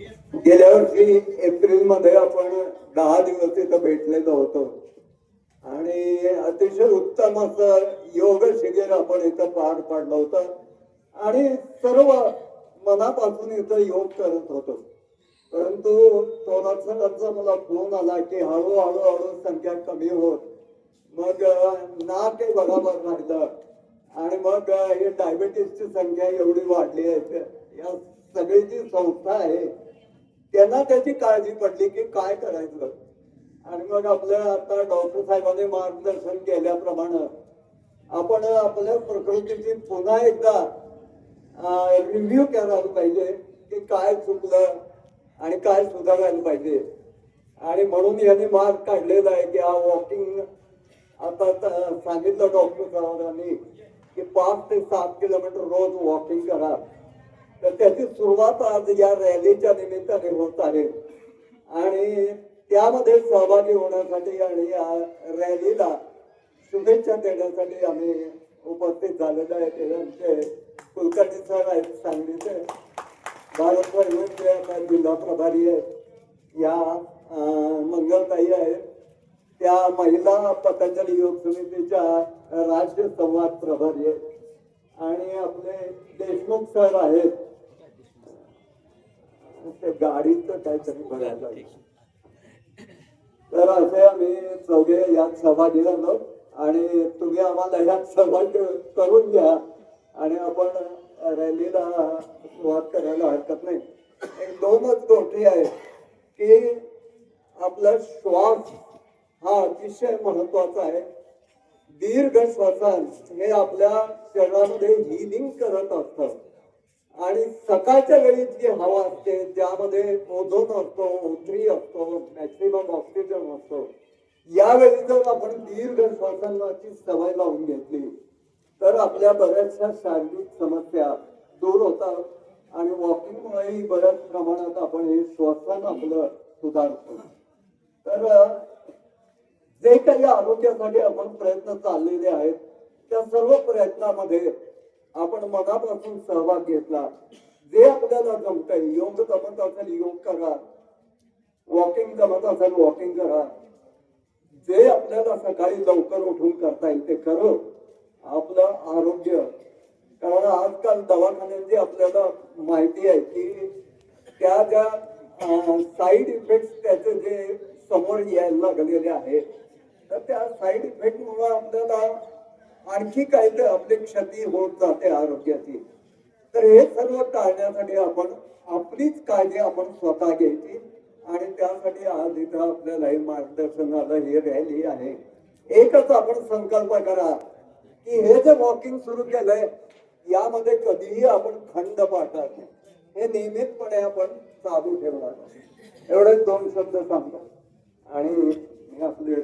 गेल्या वर्षी एप्रिलमध्ये आपण दहा दिवस इथं भेटलेलो होतो. आणि अतिशय उत्तम असं योग शिबिर आपण इथं पार पाडलं होतं. आणि सर्व मनापासून इथं योग करत होतो. परंतु थोडासा मला फोन आला की हळूहळू हळू संख्या कमी होत. मग ना ते बरोबर राहिलं. आणि मग हे डायबिटीसची संख्या एवढी वाढली आहे. या सगळी जी संस्था आहे त्यांना त्याची काळजी पडली की काय करायचं? आणि मग आपल्या आता डॉक्टर साहेबांनी मार्गदर्शन केल्याप्रमाणे आपण आपल्या प्रकृतीची पुन्हा एकदा रिव्ह्यू करायला पाहिजे की काय चुकलं आणि काय सुधारायला पाहिजे. आणि म्हणून यांनी मार्ग काढलेला आहे की हा वॉकिंग आता सांगितलं डॉक्टर साहेबांनी की पाच ते सात किलोमीटर रोज वॉकिंग करा. तर त्याची सुरुवात आज या रॅलीच्या निमित्ताने होत आहे. आणि त्यामध्ये सहभागी होण्यासाठी आणि या रॅलीला शुभेच्छा देण्यासाठी आम्ही उपस्थित झालेलो आहे. ते आमचे कुलकर्णी सर आहेत सांगलीचे. भारत परिवहनचे म्हणजे जिल्हा प्रभारी आहेत. या मंगलताई आहेत. त्या महिला पतंजली योग समितीच्या राज्य संवाद प्रभारी आहेत. आणि आपले देशमुख सर आहेत. ते गाडीचं काहीतरी बघायला तर असे आम्ही चौघे यात सहभागी झालो आणि तुम्ही आम्हाला यात सहभाग करून घ्या आणि आपण रॅलीला सुरुवात करायला हरकत नाही. एक दोनच गोष्टी आहेत की आपला श्वास हा अतिशय महत्त्वाचा आहे. दीर्घ श्वसन हे आपल्या शरीरामध्ये हिलिंग करत असतं. आणि सकाळच्या वेळी जी हवा असते ज्यामध्ये ओझोन असतो ओत्री असतो मॅक्सिमम ऑक्सिजन असतो. यावेळी जर आपण दीर्घ श्वासांची सवय लावून घेतली तर आपल्या बऱ्याचशा शारीरिक समस्या दूर होतात आणि वॉकिंगमुळेही बऱ्याच प्रमाणात आपण हे श्वसन आपलं सुधारतो. तर जे काही आरोग्यासाठी आपण प्रयत्न चाललेले आहेत त्या सर्व प्रयत्नामध्ये आपण मनापासून सहभाग घेतला. जे आपल्याला जमतंय योग जमत असेल योग करा. वॉकिंग जमत असेल वॉकिंग करा. जे आपल्याला सकाळी लवकर उठून करता येईल ते करो. आपलं आरोग्य. कारण आजकाल दवाखान्यांची आपल्याला माहिती आहे की त्या ज्या साईड इफेक्ट त्याचे जे समोर यायला लागलेले आहेत तर त्या साईड इफेक्ट मुळे आपल्याला आणखी काही तर आपली क्षती होत जाते आरोग्याची. तर हे सर्व टाळण्यासाठी आपण आपलीच काळजी आपण स्वतः घ्यायची आणि त्यासाठी आज इथं आपल्याला हे मार्गदर्शनाला ही रॅली आहे. एकच आपण संकल्प करा की हे जे वॉकिंग सुरू केलंय यामध्ये कधीही आपण खंड पाठणार नाही. हे नियमितपणे आपण चालू ठेवणार एवढे दोन शब्द सांगतो. आणि आपले